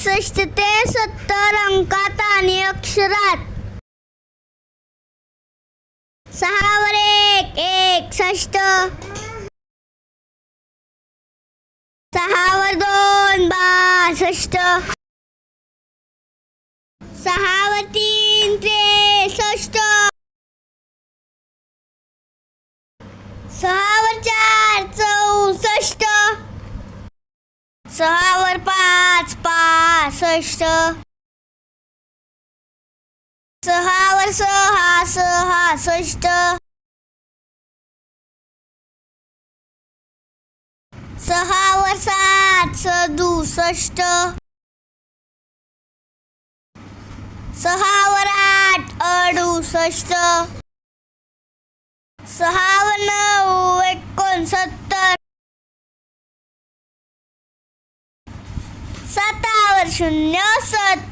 एकसष्ट ते सत्तर अंकात आणि अक्षरात. सहावर एक एकसष्ट सहावर दोन बासष्ट सहावर तीन त्रेसष्ट सहावर चार चौसष्ट. सहावर पासष्ट सहावर सहा सहासष्ट सहावर सात सदुसष्ट सहावर आठ अडुसष्ट सहावर 是鸟色。